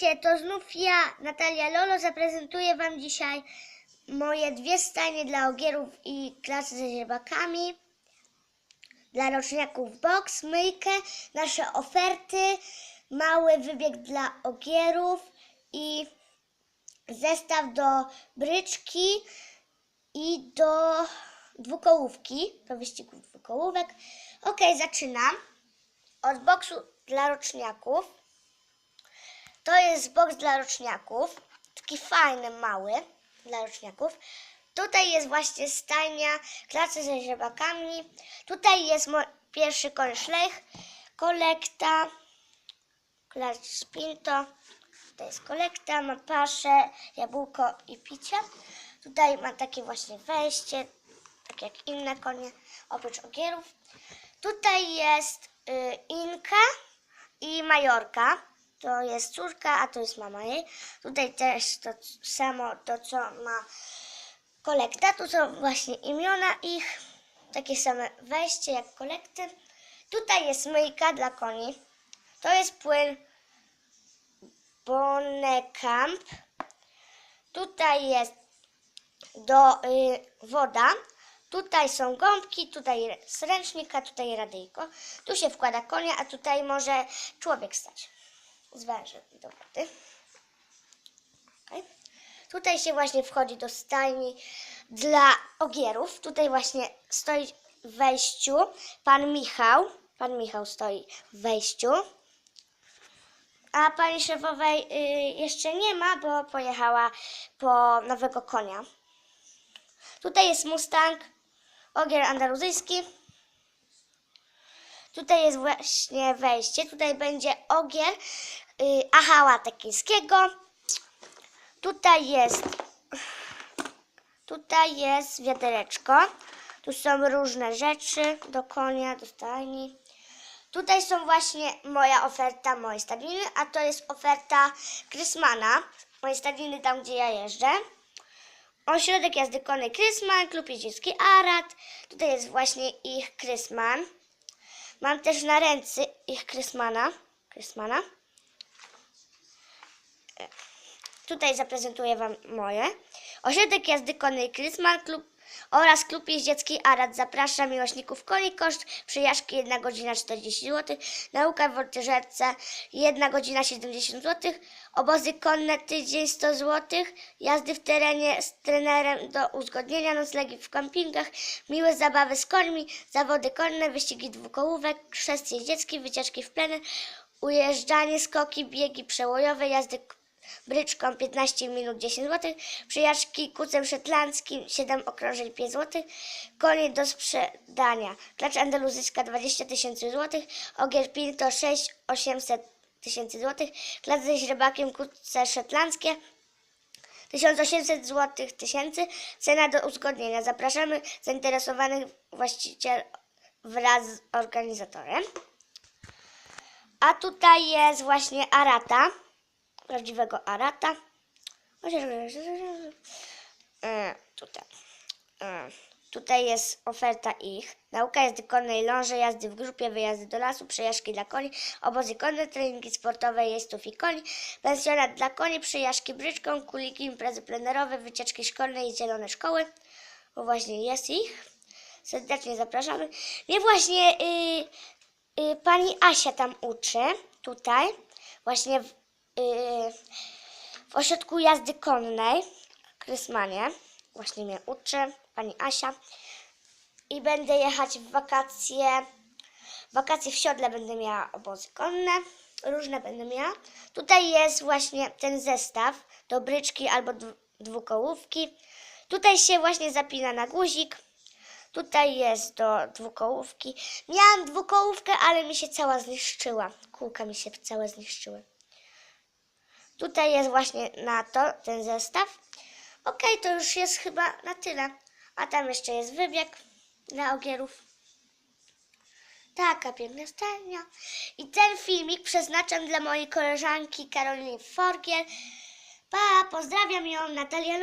Witajcie, to znów ja, Natalia Lolo, zaprezentuję Wam dzisiaj moje dwie stajnie dla ogierów i klasy ze źrebakami. Dla roczniaków box, myjkę, nasze oferty, mały wybieg dla ogierów i zestaw do bryczki i do dwukołówki, do wyścigów dwukołówek. Ok, zaczynam. Od boksu dla roczniaków. To jest boks dla roczniaków. Taki fajny, mały dla roczniaków. Tutaj jest właśnie stajnia, klasy ze źrebakami. Tutaj jest pierwszy koń kolekta, klacz pinto. Tutaj jest kolekta, ma paszę, jabłko i picie. Tutaj ma takie właśnie wejście, tak jak inne konie, oprócz ogierów. Tutaj jest y, Inka i Majorka. To jest córka, a to jest mama jej. Tutaj też to samo, to co ma kolekta. Tu są właśnie imiona ich. Takie same wejście jak kolekty. Tutaj jest myjka dla koni. To jest płyn Bonnekamp. Tutaj jest do y, woda. Tutaj są gąbki, tutaj jest ręcznik, a tutaj radyjko. Tu się wkłada konia, a tutaj może człowiek stać z wężem do wody. Okej. Tutaj się właśnie wchodzi do stajni dla ogierów. Tutaj właśnie stoi w wejściu pan Michał. Pan Michał stoi w wejściu. A pani szefowej y, jeszcze nie ma, bo pojechała po nowego konia. Tutaj jest Mustang, ogier andaluzyjski. Tutaj jest właśnie wejście. Tutaj będzie ogier y, ahała tekińskiego. Tutaj jest tutaj jest wiadereczko. Tu są różne rzeczy do konia, do stajni. Tutaj są właśnie moja oferta mojej stadniny, a to jest oferta Krysmana, mojej stadniny tam, gdzie ja jeżdżę. Ośrodek jazdy konnej Krysman, klub jeździecki Arad. Tutaj jest właśnie ich Krysman. Mam też na ręce ich Krysmana. Krysmana. E, Tutaj zaprezentuję Wam moje. Ośrodek jazdy konnej Krysman klub oraz klub jeździecki Arad zaprasza miłośników koni. Koszt przyjażdżki 1 godzina 40 zł. Nauka w woltyżerce 1 godzina 70 zł. Obozy konne tydzień 100 zł. Jazdy w terenie z trenerem do uzgodnienia. Noclegi w kampingach. Miłe zabawy z końmi. Zawody konne. Wyścigi dwukołówek. Chrzest jeździecki. Wycieczki w pleny. Ujeżdżanie, skoki, biegi przełojowe. Jazdy bryczką 15 minut 10 zł, przyjażdżki kucem szetlandzkim 7 okrążeń 5 zł, konie do sprzedania, klacz andaluzyjska 20 tysięcy zł, ogier pinto 6 800 tysięcy zł, klacz ze źrebakiem kuce szetlandzkie 1800 zł tysięcy, cena do uzgodnienia. Zapraszamy zainteresowanych właściciel wraz z organizatorem. A tutaj jest właśnie arata prawdziwego arata. E, tutaj. E, tutaj jest oferta ich. Nauka jazdy konnej, ląże, jazdy w grupie, wyjazdy do lasu, przejażdżki dla koni, obozy konne, treningi sportowe, jeźdźców i koni, pensjonat dla koni, przejażdżki bryczką, kuliki, imprezy plenerowe, wycieczki szkolne i zielone szkoły. Bo właśnie jest ich. Serdecznie zapraszamy. Mnie właśnie y, y, pani Asia tam uczy, tutaj, właśnie w ośrodku jazdy konnej, Krysmanie. Właśnie mnie uczy pani Asia. I będę jechać w wakacje. W wakacje w siodle będę miała obozy konne. Różne będę miała. Tutaj jest właśnie ten zestaw do bryczki albo dwu- dwukołówki. Tutaj się właśnie zapina na guzik. Tutaj jest do dwukołówki. Miałam dwukołówkę, ale mi się cała zniszczyła. Kółka mi się całe zniszczyły. Tutaj jest właśnie na to ten zestaw. Okej, to już jest chyba na tyle. A tam jeszcze jest wybieg dla ogierów. Taka piękna stajnia. I ten filmik przeznaczam dla mojej koleżanki Karoliny Forgiel. Pa, pozdrawiam ją, Natalia